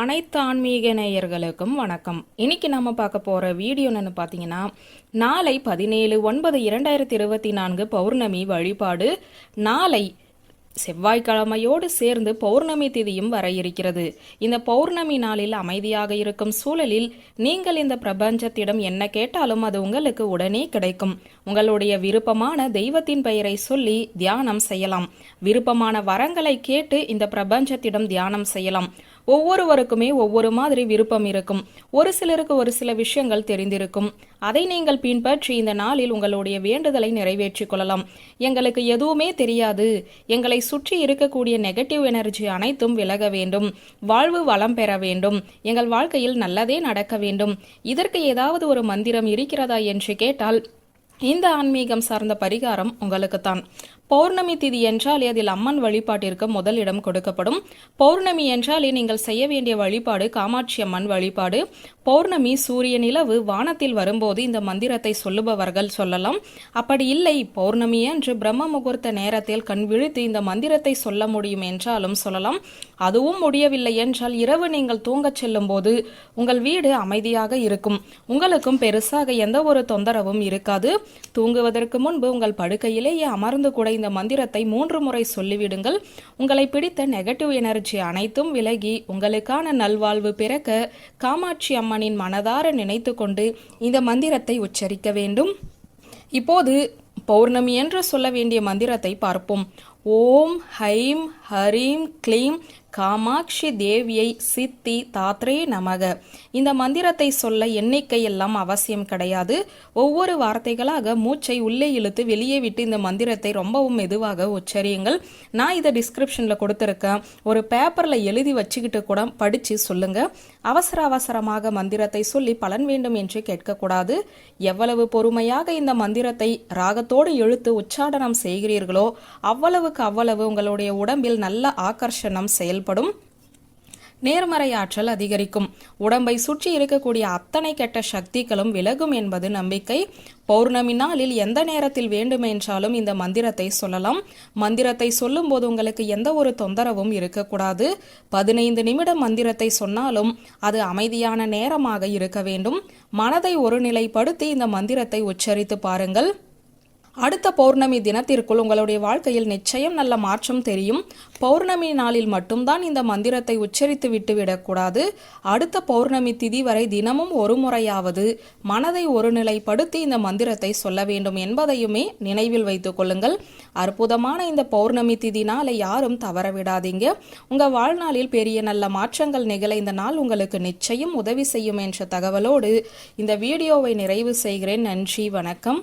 அனைத்து ஆன்மீக நேயர்களுக்கும் வணக்கம். இன்னைக்கு நம்ம பார்க்க போற வீடியோ என்னன்னு பார்த்தீங்கன்னா நாளை பதினேழு ஒன்பது இரண்டாயிரத்தி இருபத்தி நான்கு பௌர்ணமி வழிபாடு. நாளை செவ்வாய்க்கிழமையோடு சேர்ந்து பௌர்ணமி திதியும் வர இருக்கிறது. இந்த பௌர்ணமி நாளில் அமைதியாக இருக்கும் சூழலில் நீங்கள் இந்த பிரபஞ்சத்திடம் என்ன கேட்டாலும் அது உங்களுக்கு உடனே கிடைக்கும். உங்களுடைய விருப்பமான தெய்வத்தின் பெயரை சொல்லி தியானம் செய்யலாம். விருப்பமான வரங்களை கேட்டு இந்த பிரபஞ்சத்திடம் தியானம் செய்யலாம். ஒவ்வொருவருக்குமே ஒவ்வொரு மாதிரி விருப்பம் இருக்கும். ஒரு சிலருக்கு ஒரு சில விஷயங்கள் தெரிந்திருக்கும். அதை நீங்கள் பின்பற்றி இந்த நாளில் உங்களுடைய வேண்டுதலை நிறைவேற்றிக் கொள்ளலாம். எங்களுக்கு எதுவுமே தெரியாது. எங்களை சுற்றி இருக்கக்கூடிய நெகட்டிவ் எனர்ஜி அனைத்தும் விலக வேண்டும். வாழ்வு வளம் பெற வேண்டும். எங்கள் வாழ்க்கையில் நல்லதே நடக்க வேண்டும். இதற்கு ஏதாவது ஒரு மந்திரம் இருக்கிறதா என்று கேட்டால் இந்த ஆன்மீகம் சார்ந்த பரிகாரம் உங்களுக்குத்தான். பௌர்ணமி திதி என்றாலே அதில் அம்மன் வழிபாட்டிற்கு முதலிடம் கொடுக்கப்படும். பௌர்ணமி என்றாலே நீங்கள் செய்ய வேண்டிய வழிபாடு காமாட்சி அம்மன் வழிபாடு. பௌர்ணமி சூரிய நிலவு வானத்தில் வரும்போது இந்த மந்திரத்தை சொல்லுபவர்கள் சொல்லலாம். அப்படி இல்லை பௌர்ணமி என்று பிரம்ம முகூர்த்த நேரத்தில் கண் விழித்து இந்த மந்திரத்தை சொல்ல முடியும் என்றாலும் சொல்லலாம். அதுவும் முடியவில்லை என்றால் இரவு நீங்கள் தூங்கச் செல்லும் போது உங்கள் வீடு அமைதியாக இருக்கும். உங்களுக்கும் பெருசாக எந்த ஒரு தொந்தரவும் இருக்காது. தூங்குவதற்கு முன்பு உங்கள் படுக்கையிலேயே அமர்ந்து கூட இந்த மந்திரத்தை மூன்று முறை சொல்லிவிடுங்கள். உங்களை பிடித்த நெகட்டிவ் எனர்ஜி அனைத்தும் விலகி உங்களுக்கான நல்வாழ்வு பிறக்க காமாட்சி அம்மனின் மனதார நினைத்து கொண்டு இந்த மந்திரத்தை உச்சரிக்க வேண்டும். இப்போது பௌர்ணமி என்று சொல்ல வேண்டிய மந்திரத்தை பார்ப்போம். ஓம் ஹைம் ஹரீம் க்ளீம் காமாட்சி தேவியை சித்தி தாத்ரே நமக. இந்த மந்திரத்தை சொல்ல எண்ணிக்கை எல்லாம் அவசியம் கிடையாது. ஒவ்வொரு வார்த்தைகளாக மூச்சை உள்ளே இழுத்து வெளியே விட்டு இந்த மந்திரத்தை ரொம்பவும் மெதுவாக உச்சரியுங்கள். நான் இதை டிஸ்கிரிப்ஷனில் கொடுத்துருக்கேன். ஒரு பேப்பரில் எழுதி வச்சுக்கிட்டு கூட படித்து சொல்லுங்க. அவசர அவசரமாக மந்திரத்தை சொல்லி பலன் வேண்டும் என்று கேட்கக்கூடாது. எவ்வளவு பொறுமையாக இந்த மந்திரத்தை ராகத்தோடு இழுத்து உச்சாடனம் செய்கிறீர்களோ அவ்வளவு அளவுக்கு அவ்வளவு உங்களுடைய உடம்பில் நல்ல ஆகர்ஷணம் செயல்படும். நேர்மறை ஆற்றல் அதிகரிக்கும். உடம்பை சுற்றி இருக்கக்கூடிய அத்தனை கெட்ட சக்திகளும் விலகும் என்பது நம்பிக்கை. பௌர்ணமி நாளில் எந்த நேரத்தில் வேண்டுமென்றாலும் இந்த மந்திரத்தை சொல்லலாம். மந்திரத்தை சொல்லும்போது உங்களுக்கு எந்த ஒரு தொந்தரவும் இருக்கக்கூடாது. பதினைந்து நிமிடம் மந்திரத்தை சொன்னாலும் அது அமைதியான நேரமாக இருக்க வேண்டும். மனதை ஒருநிலைப்படுத்தி இந்த மந்திரத்தை உச்சரித்து பாருங்கள். அடுத்த பௌர்ணமி தினத்திற்குள் உங்களுடைய வாழ்க்கையில் நிச்சயம் நல்ல மாற்றம் தெரியும். பௌர்ணமி நாளில் மட்டும்தான் இந்த மந்திரத்தை உச்சரித்து விட்டு விடக்கூடாது அடுத்த பௌர்ணமி திதி வரை தினமும் ஒரு முறையாவது மனதை ஒருநிலைப்படுத்தி இந்த மந்திரத்தை சொல்ல வேண்டும் என்பதையுமே நினைவில் வைத்துக் கொள்ளுங்கள். அற்புதமான இந்த பௌர்ணமி திதி நாளை யாரும் தவற விடாதீங்க. உங்க வாழ்நாளில் பெரிய நல்ல மாற்றங்கள் நிகழ இந்த நாள் உங்களுக்கு நிச்சயம் உதவி செய்யும் என்ற தகவலோடு இந்த வீடியோவை நிறைவு செய்கிறேன். நன்றி வணக்கம்.